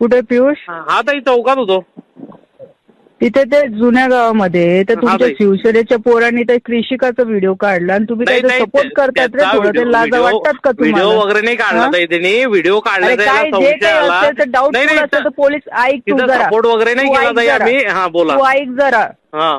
कुठे पियुष? हा ताई चौकात होतो. तिथे ते जुन्या गावामध्ये तर तुमच्या. शिवसेनेच्या पोरांनी ते कृषिकाचा व्हिडिओ काढला आणि तुम्ही नाही त्याचा नाही सपोर्ट करतात रे त्याचा थोडं ते लाजा वाटतात का व्हिडिओ तुम्हाला वगैरे नाही काढला हा? ताई त्यांनी व्हिडिओ काढला अरे त्याला काय जे संशय काही आला. असेल तर डाऊटफुल नाही असेल तर पोलीस ऐक तू जरा. सपोर्ट वगैरे नाही तू केला ऐक ताई जरा. आम्ही. हा बोला. तू ऐक जरा. हा.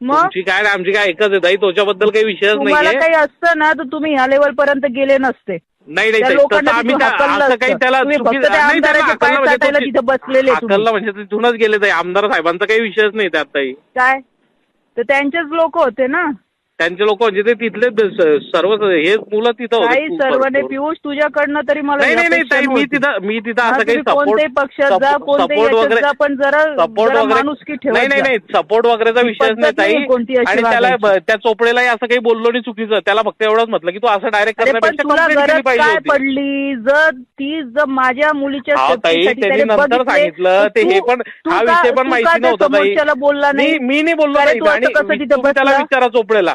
मग? तुमची काय आणि आमची काय एकच आहे ताई त्याच्याबद्दल काही विषयच तुम्हाला नाहीये. काही असतं ना तर तुम्ही ह्या लेवल पर्यंत गेले नसते. नाही नाही त्या ताई, लोकांना तसं आम्ही तिथून त्या- हाकललं असं काही असतं. त्याला तुम्ही चुकी- फक्त त्या नाही, त्याला आमदाराचे पाय हाकललं म्हणजे चाटायला तो- तिथं बसलेले तुम्ही. हाकललं म्हणजे तिथूनच गेले ताई आमदार साहेबांचा काही विषयच नाही त्यात ताई. काय? तर त्यांचेच लोक होते ना. त्यांचे लोक म्हणजे ते तिथले सर्व हे मुलं तिथं काही सर्व नाही. पियुष तुझ्याकडनं तरी मला नाही नाही नाही ताई मी. तिथं मी तिथं असं काही कोणत्याही पक्षात जा कोणत्याही याच्यात जा पण जरा सपोर्ट जरा वगैरे माणुसकी ठेवत नाही नाही जा. नाही सपोर्ट वगैरेचा पद्धत नाही ताई नाहीये कोणती अशी आणि त्याला वागायची. त्या चोपडेलाही असं काही बोललो नाही चुकीचं त्याला फक्त एवढंच म्हटलं की तू असं डायरेक्ट अरे पण करण्यापेक्षा तुला कंप्लेंट केली गरज पाहिजे काय होती पडली जर ती जर माझ्या मुलीच्या ताई, सेफ्टीसाठी त्यांनी त्याने नंतर बघितले, सांगितलं, ते हे पण- तू हा का- विषय पण तू माहिती त्या नव्हता, ताई. समोरच्याला बोलला नाही मी नाही बोललो अरे ताई, तू असं आणि कसं त्याला बसला? विचारा चोपडेला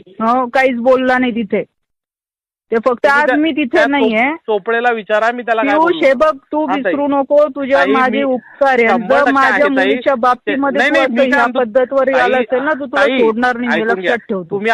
हो काहीच बोलला नाही तिथे ते फक्त आज मी तिथे नाहीये चोप- चोपडेला विचारा मी त्याला काय बोललो. तू हा, ताई. विसरू नको तुझ्या ताई, माझे मी उपकार आहे आणि शंभर जर टक्के माझ्या आहे, ताई. मुलीच्या बाबतीमध्ये नाही, तू नाही, असं मी काय ह्या म्हणतो- पद्धतवर ताई, आला असेल ना तू तुला ताई, सोडणार नाही मी ऐकून घ्या. लक्षात ठेवतो तुम्ही